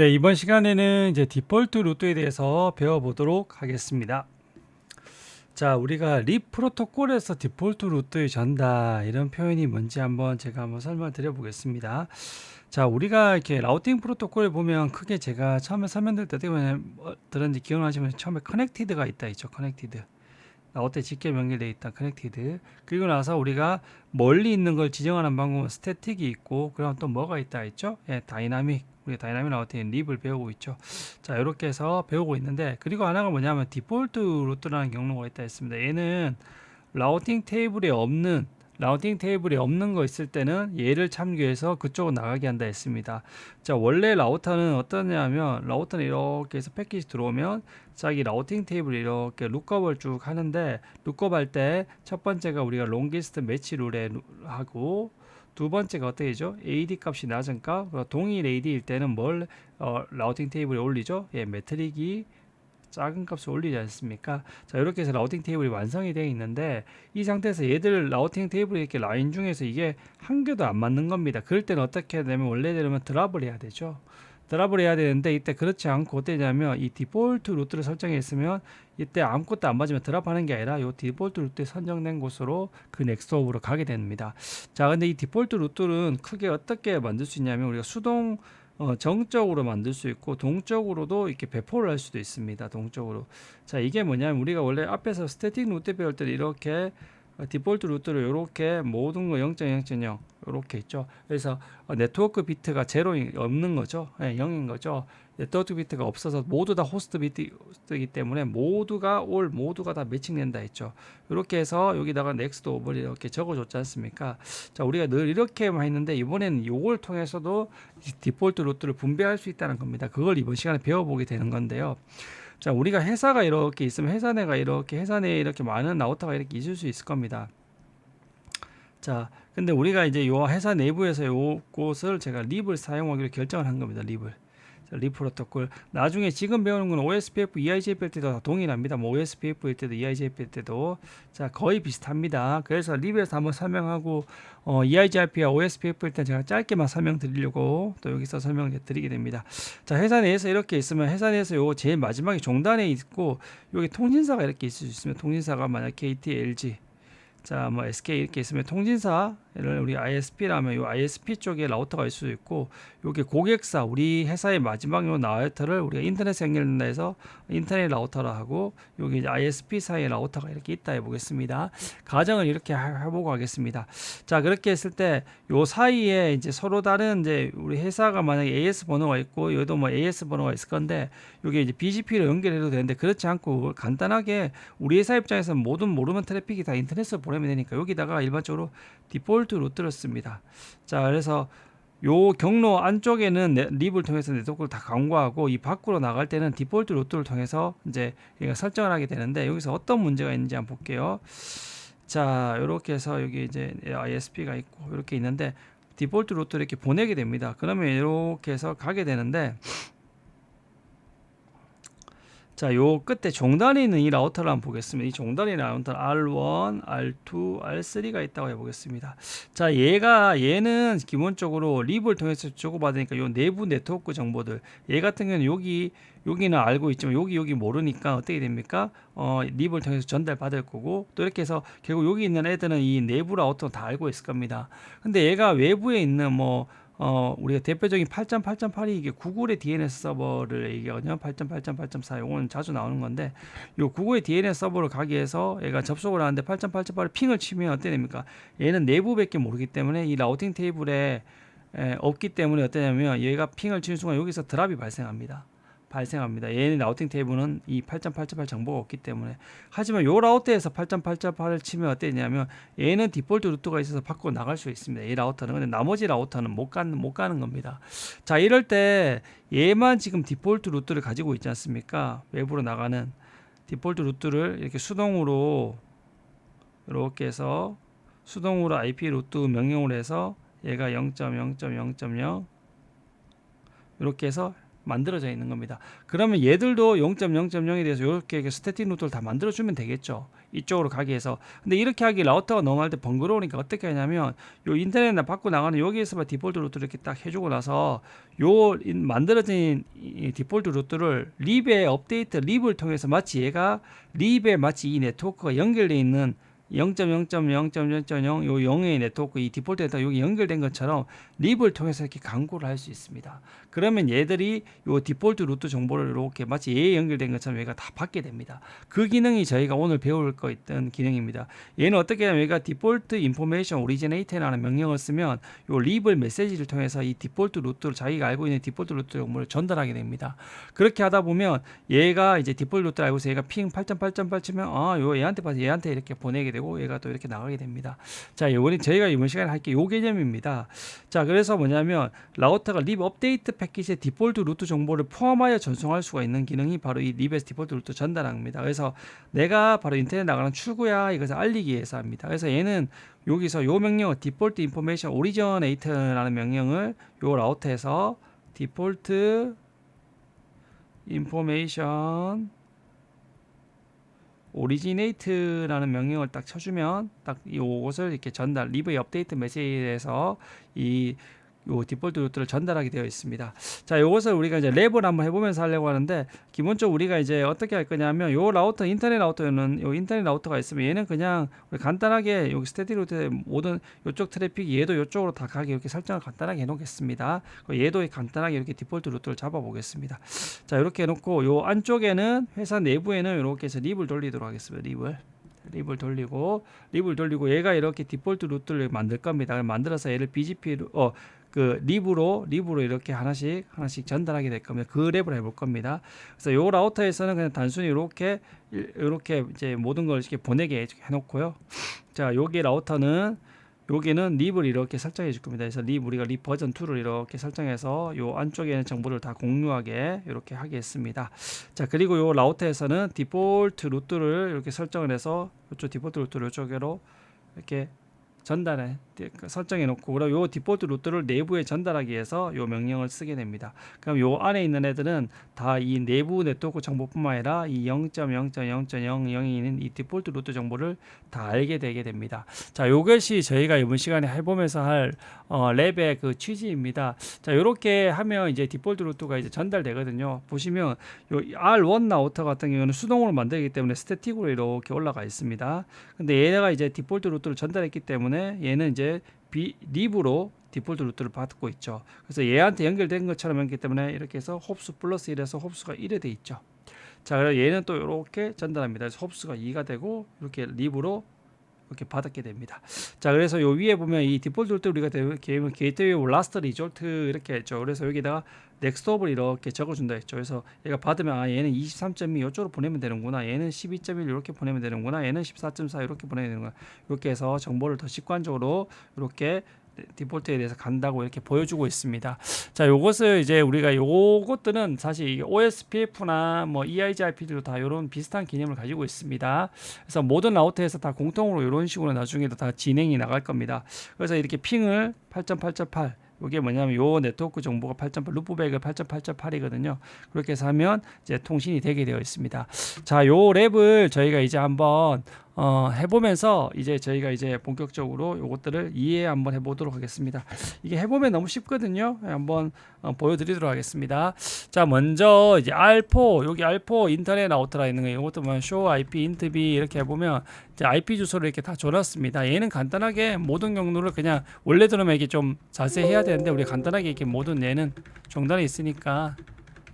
네, 이번 시간에는 이제 디폴트 루트에 대해서 배워보도록 하겠습니다. 자, 우리가 립 프로토콜에서 디폴트 루트의 전달 이런 표현이 뭔지 한번 제가 한번 설명드려 보겠습니다. 자, 우리가 이렇게 라우팅 프로토콜을 보면 크게 제가 처음에 설명드릴 때 어떻게 뭐 들었는지 기억나시면 처음에 커넥티드가 있다 있죠. 커넥티드. 라우트에 직계 연결되어 있다 커넥티드. 그리고 나서 우리가 멀리 있는 걸 지정하는 방법은 스태틱이 있고 그럼 또 뭐가 있다 있죠? 예, 다이나믹. 우리 다이나믹 라우트의 립을 배우고 있죠. 자, 이렇게 해서 배우고 있는데 그리고 하나가 뭐냐면 디폴트 루트라는 경로가 있다 했습니다. 얘는 라우팅 테이블에 없는 라우팅 테이블이 없는 거 있을 때는 얘를 참고해서 그쪽으로 나가게 한다 했습니다. 자, 원래 라우터는 어떠냐면 라우터는 이렇게 해서 패키지 들어오면 자기 라우팅 테이블 이렇게 룩업을 쭉 하는데 룩업 할 때 첫 번째가 우리가 롱기스트 매치 룰에 하고 두 번째가 어떻게 되죠? AD 값이 낮은 값, 동일 AD일 때는 뭘 어, 라우팅 테이블에 올리죠? 예, 매트릭이 작은 값을 올리지 않습니까? 자, 이렇게 해서 라우팅 테이블이 완성이 되어 있는데 이 상태에서 얘들 라우팅 테이블이 이렇게 라인 중에서 이게 한 개도 안 맞는 겁니다. 그럴 때는 어떻게 해야 되면 원래대로면 드랍을 해야 되죠. 드랍을 해야 되는데 이때 그렇지 않고 어떻게 되냐면 이 디폴트 루트를 설정했으면 이때 아무것도 안 맞으면 드랍하는 게 아니라 이 디폴트 루트에 선정된 곳으로 그 넥스트업으로 가게 됩니다. 자, 근데 이 디폴트 루트는 크게 어떻게 만들 수 있냐면 우리가 수동 어, 정적으로 만들 수 있고 동적으로도 이렇게 배포를 할 수도 있습니다. 동적으로. 자, 이게 뭐냐면 우리가 원래 앞에서 스태틱 루트 배울 때 이렇게 어, 디폴트 루트를 이렇게 모든 거 0.0.0 이렇게 있죠. 그래서 어, 네트워크 비트가 제로 없는 거죠. 네, 0인 거죠. 네트워크 비트가 없어서 모두 다 호스트 비트이기 때문에 모두가 올 모두가 다 매칭된다 했죠. 이렇게 해서 여기다가 넥스트 오버 이렇게 적어줬지 않습니까? 자, 우리가 늘 이렇게만 했는데 이번에는 이걸 통해서도 디폴트 루트를 분배할 수 있다는 겁니다. 그걸 이번 시간에 배워보게 되는 건데요. 자, 우리가 회사가 이렇게 있으면 회사 내가 이렇게 회사 내에 이렇게 많은 라우터가 이렇게 있을 수 있을 겁니다. 자, 근데 우리가 이제 요 회사 내부에서 요 곳을 제가 립을 사용하기로 결정을 한 겁니다. 립을. 립 프로토콜. 나중에 지금 배우는 건 OSPF, EIGRP일 때도 다 동일합니다. 뭐 OSPF일 때도 EIGRP일 때도 자 거의 비슷합니다. 그래서 립에서 한번 설명하고 어, EIGRP와 OSPF일 때 제가 짧게만 설명드리려고 또 여기서 설명을 드리게 됩니다. 자 회사 내에서 이렇게 있으면 회사 내에서 요 제일 마지막에 종단에 있고 여기 통신사가 이렇게 있을 수 있으면 통신사가 만약 KT, LG 자, 뭐 SK 이렇게 있으면 통신사 를 우리 ISP라면 요 ISP 쪽에 라우터가 있을 수 있고 요게 고객사 우리 회사의 마지막 요 라우터를 우리가 인터넷 연결된다 해서 인터넷 라우터라 하고 여기 이제 ISP 사이에 라우터가 이렇게 있다 해 보겠습니다. 가정을 이렇게 해보고 하겠습니다. 자, 그렇게 했을 때 요 사이에 이제 서로 다른 이제 우리 회사가 만약에 AS 번호가 있고 여기도 뭐 AS 번호가 있을 건데 요게 이제 BGP로 연결해도 되는데 그렇지 않고 간단하게 우리 회사 입장에서 모든 모르는 트래픽이 다 인터넷으로 보내면 되니까 여기다가 일반적으로 디폴 트 루트를 씁니다. 자, 그래서 요 경로 안쪽에는 네, 립을 통해서 네트워크를 다 강구하고 이 밖으로 나갈 때는 디폴트 루트를 통해서 이제 얘가 설정을 하게 되는데 여기서 어떤 문제가 있는지 한번 볼게요. 자, 이렇게 해서 여기 이제 ISP가 있고 이렇게 있는데 디폴트 루트를 이렇게 보내게 됩니다. 그러면 이렇게 해서 가게 되는데 자, 요 끝에 종단에 있는 이 라우터를 한번 보겠습니다. 이 종단에 라우터 R1, R2, R3가 있다고 해보겠습니다. 자, 얘가 얘는 기본적으로 립을 통해서 주고받으니까 요 내부 네트워크 정보들. 얘 같은 경우는 여기 여기는 알고 있지만 여기 여기 모르니까 어떻게 됩니까? 어, 립을 통해서 전달 받을 거고 또 이렇게 해서 결국 여기 있는 애들은 이 내부 라우터 다 알고 있을 겁니다. 근데 얘가 외부에 있는 뭐 어, 우리가 대표적인 8.8.8이 이게 구글의 DNS 서버를 얘기하거든요. 8.8.8.4 요거는 자주 나오는 건데 요 구글의 DNS 서버를 가기 위해서 얘가 접속을 하는데 8.8.8을 핑을 치면 어떻게 됩니까? 얘는 내부밖에 모르기 때문에 이 라우팅 테이블에 에, 없기 때문에 어떠냐면 얘가 핑을 치는 순간 여기서 드랍이 발생합니다. 발생합니다. 얘는 라우팅 테이블은 이 8.8.8 정보가 없기 때문에 하지만 요 라우터에서 8.8.8을 치면 어땠냐면 얘는 디폴트 루트가 있어서 밖으로 나갈 수 있습니다. 이 라우터는 근데 나머지 라우터는 못 가는 못 가는 겁니다. 자 이럴 때 얘만 지금 디폴트 루트를 가지고 있지 않습니까? 외부로 나가는 디폴트 루트를 이렇게 수동으로 이렇게 해서 수동으로 IP 루트 명령을 해서 얘가 0.0.0.0 이렇게 해서 만들어져 있는 겁니다. 그러면 얘들도 0.0.0에 대해서 이렇게 스태틱 루트를 다 만들어주면 되겠죠. 이쪽으로 가기 위해서. 근데 이렇게 하기 라우터가 할때 번거로우니까 어떻게 하냐면 요 인터넷 받고 나가는 여기에서만 디폴트 루트를 이렇게 딱 해주고 나서 요 인- 만들어진 이 디폴트 루트를 립의 업데이트 립을 통해서 마치 얘가 립에 마치 이 네트워크가 연결돼 있는 0.0.0.0.0 요 0의 네트워크 이 디폴트 네트워크 여기 연결된 것처럼 립을 통해서 이렇게 강구를 할 수 있습니다. 그러면 얘들이 요 디폴트 루트 정보를 이렇게 마치 얘에 연결된 것처럼 얘가 다 받게 됩니다. 그 기능이 저희가 오늘 배울 거 있던 기능입니다. 얘는 어떻게 하면 얘가 디폴트 인포메이션 오리지네이트라는 명령을 쓰면 요 립을 메시지를 통해서 이 디폴트 루트를 자기가 알고 있는 디폴트 루트 정보를 전달하게 됩니다. 그렇게 하다 보면 얘가 이제 디폴트 루트를 알고 있어 얘가 핑 8.8.8 치면 아, 요 얘한테 봐서 얘한테 이렇게 보내게 되고 얘가 또 이렇게 나가게 됩니다. 자, 요번에 저희가 이번 시간에 할게 요 개념입니다. 자, 그래서 뭐냐면 라우터가 립 업데이트 패키지의 디폴트 루트 정보를 포함하여 전송할 수가 있는 기능이 바로 이 립에서 디폴트 루트 전달합니다. 그래서 내가 바로 인터넷 나가는 출구야 이것을 알리기 위해서 합니다. 그래서 얘는 여기서 요 명령을 디폴트 인포메이션 오리지네이트라는 명령을 요 라우터에서 디폴트 인포메이션 오리지네이트라는 명령을 딱 쳐주면 딱 이것을 이렇게 전달 리브의 업데이트 메시지에서 이 요 디폴트 루트를 전달하게 되어 있습니다. 자, 이것을 우리가 이제 랩을 한번 해보면서 하려고 하는데 기본적으로 우리가 이제 어떻게 할 거냐면 요 라우터 인터넷 라우터는 요 인터넷 라우터가 있으면 얘는 그냥 간단하게 여기 스태틱 루트의 모든 요쪽 트래픽 얘도 요쪽으로 다 가게 이렇게 설정을 간단하게 해놓겠습니다. 그리고 얘도 간단하게 이렇게 디폴트 루트를 잡아보겠습니다. 자, 이렇게 해놓고 요 안쪽에는 회사 내부에는 이렇게 해서 립을 돌리도록 하겠습니다. 립을. 립을 돌리고 립을 돌리고 얘가 이렇게 디폴트 루트를 만들 겁니다. 만들어서 얘를 BGP로 어그 립으로 립으로 이렇게 하나씩 하나씩 전달하게 될 겁니다. 그 랩을 해볼 겁니다. 그래서 요 라우터에서는 그냥 단순히 이렇게 이렇게 이제 모든 걸 이렇게 보내게 해놓고요. 자, 여기 라우터는 여기는 립을 이렇게 설정해 줄 겁니다. 그래서 립 우리가 립 버전 2를 이렇게 설정해서 요 안쪽에 있는 정보를 다 공유하게 이렇게 하겠습니다. 자, 그리고 요 라우터에서는 디폴트 루트를 이렇게 설정을 해서 이쪽 디폴트 루트를 이쪽으로 이렇게 전달해 설정해 놓고 그리고 요 디폴트 루트를 내부에 전달하기 위해서 요 명령을 쓰게 됩니다. 그럼 요 안에 있는 애들은 다 이 내부 네트워크 정보뿐만 아니라 이 0.0.0.0이 있는 이 디폴트 루트 정보를 다 알게 되게 됩니다. 자, 요것이 저희가 이번 시간에 해보면서 할 어, 랩의 그 취지입니다. 자, 요렇게 하면 이제 디폴트 루트가 이제 전달되거든요. 보시면 요 R1 라우터 같은 경우는 수동으로 만들기 때문에 스태틱으로 이렇게 올라가 있습니다. 근데 얘가 이제 디폴트 루트를 전달했기 때문에 얘는 이제 비, 립으로 디폴트 루트를 받고 있죠. 그래서 얘한테 연결된 것처럼 했기 때문에 이렇게 해서 홉수 플러스 1에서 홉수가 1에 돼 있죠. 자, 그래서 얘는 또 이렇게 전달합니다. 그래서 홉수가 2가 되고 이렇게 립으로 이렇게 받게 됩니다. 자, 그래서 요 위에 보면 이 디폴트 루트 우리가 게이트웨이 라스트 리졸트 이렇게 했죠. 그래서 여기다가 넥스트업을 이렇게 적어준다 했죠. 그래서 얘가 받으면 아 얘는 23.2 이쪽으로 보내면 되는구나. 얘는 12.1 이렇게 보내면 되는구나. 얘는 14.4 이렇게 보내면 되는구나. 이렇게 해서 정보를 더 직관적으로 이렇게 디폴트에 대해서 간다고 이렇게 보여주고 있습니다. 자, 요것을 이제 우리가 요것들은 사실 OSPF나 뭐 EIGRP도 다 이런 비슷한 개념을 가지고 있습니다. 그래서 모든 라우터에서 다 공통으로 이런 식으로 나중에도 다 진행이 나갈 겁니다. 그래서 이렇게 핑을 8.8.8 이게 뭐냐면 요 네트워크 정보가 8.8 루프백을 8.8.8이거든요. 그렇게 해서 하면 이제 통신이 되게 되어 있습니다. 자, 요 랩을 저희가 이제 한번 어, 해보면서 이제 저희가 이제 본격적으로 요것들을 이해 한번 해보도록 하겠습니다. 이게 해보면 너무 쉽거든요. 한번 어, 보여드리도록 하겠습니다. 자, 먼저 이제 R4 여기 R4 인터넷 라우터라 있는 거예요. 이것도 뭐 show IP int 이렇게 해보면 이제 IP 주소를 이렇게 다 줘놨습니다. 얘는 간단하게 모든 경로를 그냥 원래대로면 이게 좀 자세히 해야 되는데 우리 간단하게 이렇게 모든 얘는 종단에 있으니까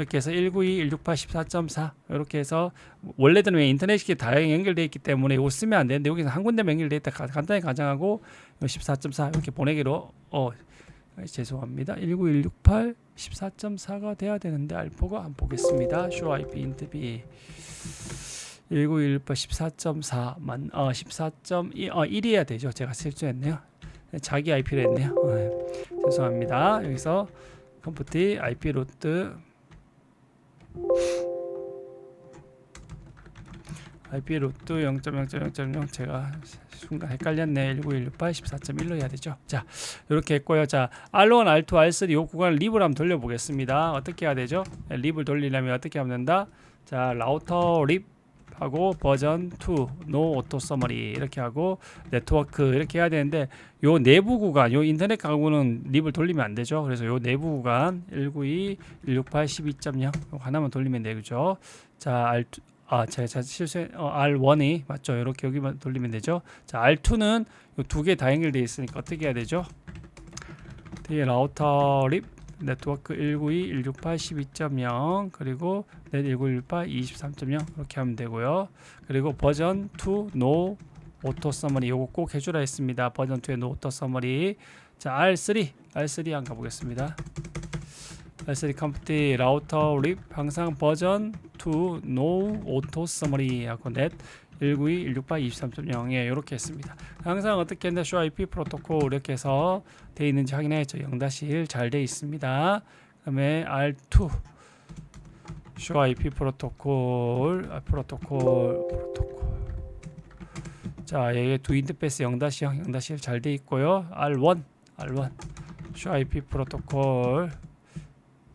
이렇게 해서 192, 168, 14.4 이렇게 해서 원래대로 인터넷이 다양히 연결되어 있기 때문에 이거 쓰면 안 되는데 여기서 한 군데 연결되어 있다 간단히 가정하고 14.4 이렇게 보내기로 어 죄송합니다. 19168 14.4가 돼야 되는데 알포가 안 보겠습니다. show IP int b 1918 14.4만 어 14.1 어 1이어야 되죠. 제가 실수했네요. 자기 IP를 했네요. 어, 네. 죄송합니다. 여기서 컴퓨터 IP 루트 IP 루트 0.0.0.0 제가 순간 헷갈렸네. 19168 14.1로 해야 되죠? 자 이렇게 했고요. 자 R1 R2 R3 요 구간을 립을 한번 돌려보겠습니다. 어떻게 해야 되죠? 네, 립을 돌리려면 어떻게 하면 된다? 자 라우터 립 하고 버전 2노 오토 서머리 이렇게 하고 네트워크 이렇게 해야 되는데 요 내부 구간 요 인터넷 가구는 립을 돌리면 안 되죠 그래서 요 내부 구간 192 168 12.0 요거 하나만 돌리면 되죠 자 R2 아, 제가 제가 실수 어, R1이 맞죠? 이렇게 여기만 돌리면 되죠. 자, R2는 두개 다 연결되어 있으니까 어떻게 해야 되죠? 뒤에 라우터 립 네트워크 192, 168, 12.0 그리고 넷 1918, 23.0 이렇게 하면 되고요. 그리고 버전 2노 오토 서머리 요거 꼭 해주라 했습니다. 버전 2의 노 오토 서머리 자 R3 R3 한번 가보겠습니다. R3 컴퓨터 라우터 립 항상 버전 2 no auto summary 하고 net 192, 168, 23.0에 이렇게 했습니다. 항상 어떻게 쇼 IP 프로토콜 이렇게 해서 돼 있는지 확인해야죠. 0-1 잘 돼 있습니다. 그다음에 R2 쇼 IP 프로토콜 아, 프로토콜 프로토콜 자 여기 두 인터페이스 0-0 0-1 잘 돼 있고요. R1 R1 쇼 IP 프로토콜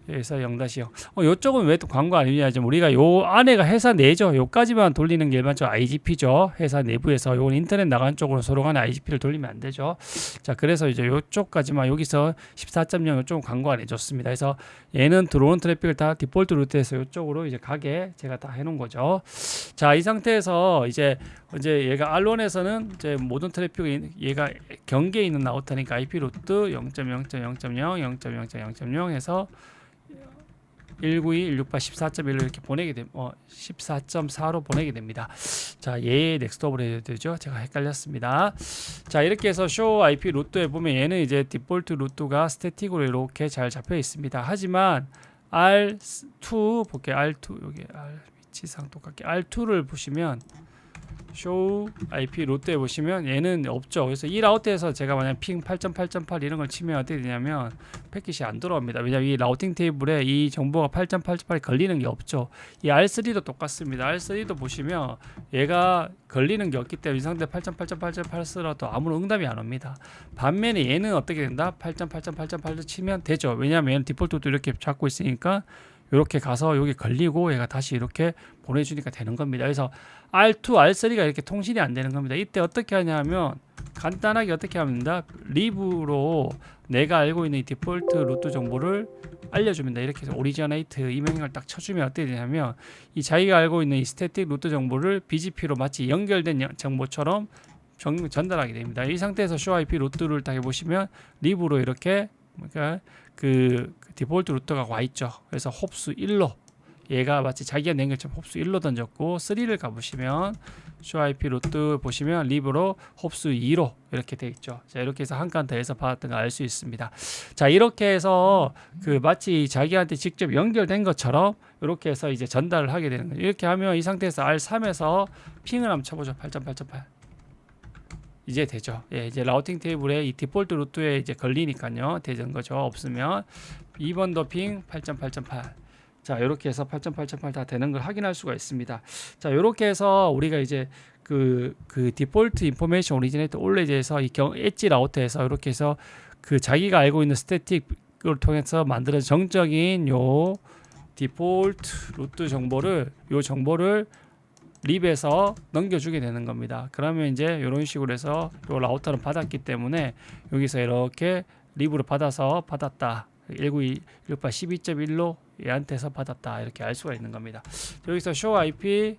여기서 0-0. 어, 요쪽은 왜 또 광고 아니냐? 좀 우리가 요 안에가 회사 내죠. 요까지만 돌리는 게 일반적으로 IGP죠. 회사 내부에서 요건 인터넷 나간 쪽으로 서로 간에 IGP를 돌리면 안 되죠. 자, 그래서 이제 요쪽까지만 여기서 14.0 요쪽은 광고 안 해줬습니다. 그래서 얘는 들어오는 트래픽을 다 디폴트 루트에서 요쪽으로 이제 가게 제가 다 해놓은 거죠. 자, 이 상태에서 이제 이제 얘가 R1에서는 이제 모든 트래픽이 얘가 경계에 있는 나우터니까 IP 루트 0.0.0.0 0.0.0.0 해서 192, 168, 14.1로 이렇게 보내게 됨, 어, 14.4로 보내게 됩니다. 자, 얘 넥스트업을 해야 되죠. 제가 헷갈렸습니다. 자, 이렇게 해서 쇼 IP 루트에 보면 얘는 이제 디폴트 루트가 스태틱으로 이렇게 잘 잡혀 있습니다. 하지만 R2 볼게요. R2 여기 R 위치상 똑같게 R2를 보시면 쇼 IP 롯데 보시면 얘는 없죠. 그래서 이 라우트에서 제가 만약 핑 8.8.8 이런 걸 치면 어떻게 되냐면 패킷이 안 들어옵니다. 왜냐하면 이 라우팅 테이블에 이 정보가 8.8.8이 걸리는 게 없죠. 이 R3도 똑같습니다. R3도 보시면 얘가 걸리는 게 없기 때문에 이 상태 8.8.8.8 쓰라도 아무런 응답이 안 옵니다. 반면에 얘는 어떻게 된다? 8.8.8.8로 치면 되죠. 왜냐하면 얘는 디폴트도 이렇게 잡고 있으니까 이렇게 가서 여기 걸리고 얘가 다시 이렇게 보내주니까 되는 겁니다. 그래서 R2, R3가 이렇게 통신이 안 되는 겁니다. 이때 어떻게 하냐면 간단하게 어떻게 합니다. 리브로 내가 알고 있는 이 디폴트 루트 정보를 알려줍니다. 이렇게 해서 오리지네이트 이 명령을 딱 쳐주면 어떻게 되냐면 이 자기가 알고 있는 이 스태틱 루트 정보를 BGP로 마치 연결된 여- 정보처럼 정, 전달하게 됩니다. 이 상태에서 쇼 IP 루트를 딱 해보시면 리브로 이렇게 그러니까 그, 그 디폴트 루트가 와 있죠. 그래서 홉수 1로 얘가 마치 자기가 낸 것처럼 홉수 1로 던졌고 3를 가보시면 쇼 IP 루트 보시면 리브로 홉수 2로 이렇게 돼 있죠. 자 이렇게 해서 한 칸 더해서 받았던 걸 알 수 있습니다. 자 이렇게 해서 그 마치 자기한테 직접 연결된 것처럼 이렇게 해서 이제 전달을 하게 되는 거죠. 이렇게 하면 이 상태에서 R3에서 핑을 한번 쳐보죠. 8.8.8 이제 되죠. 예, 이제 라우팅 테이블에 이 디폴트 루트에 이제 걸리니까요. 되는 거죠. 없으면 2번도 핑 8.8.8. 자, 이렇게 해서 8.8.8 다 되는 걸 확인할 수가 있습니다. 자, 이렇게 해서 우리가 이제 그, 그 디폴트 인포메이션 오리지네이터 올레지에서 이 경, 엣지 라우터에서 이렇게 해서 그 자기가 알고 있는 스태틱을 통해서 만들어진 정적인 요 디폴트 루트 정보를 요 정보를 립에서 넘겨주게 되는 겁니다. 그러면 이제 이런 식으로 해서 요 라우터는 받았기 때문에 여기서 이렇게 립으로 받아서 받았다. 192, 168, 12.1로 얘한테서 받았다. 이렇게 알 수가 있는 겁니다. 여기서 show IP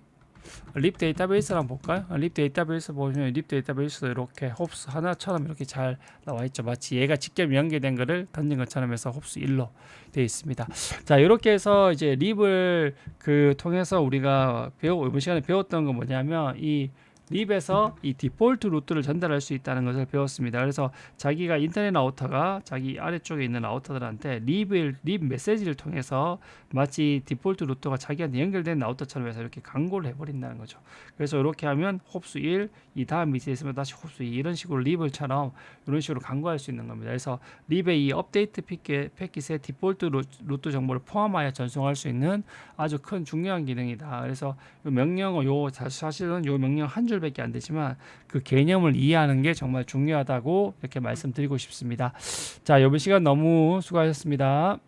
립 데이터베이스를 한번 볼까요? 아, 립 데이터베이스 보시면 립 데이터베이스도 이렇게 홉스 하나처럼 이렇게 잘 나와 있죠. 마치 얘가 직접 연계된 거를 던진 것처럼 해서 홉스 1로 되어 있습니다. 자, 이렇게 해서 이제 립을 그 통해서 우리가 배우 이번 시간에 배웠던 건 뭐냐면 이 립에서 이 디폴트 루트를 전달할 수 있다는 것을 배웠습니다. 그래서 자기가 인터넷 라우터가 자기 아래쪽에 있는 라우터들한테 립을 립 메시지를 통해서 마치 디폴트 루터가 자기한테 연결된 라우터처럼 해서 이렇게 광고를 해버린다는 거죠. 그래서 이렇게 하면 홉스 1, 이 다음 밑에 있으면 다시 홉스 2 이런 식으로 립을처럼 이런 식으로 광고할 수 있는 겁니다. 그래서 립의 이 업데이트 패킷, 패킷에 디폴트 루- 루트 정보를 포함하여 전송할 수 있는 아주 큰 중요한 기능이다. 그래서 요 명령어 요 사- 사실은 요 명령 한 줄 밖에 안 되지만 그 개념을 이해하는 게 정말 중요하다고 이렇게 말씀드리고 싶습니다. 자, 이번 시간 너무 수고하셨습니다.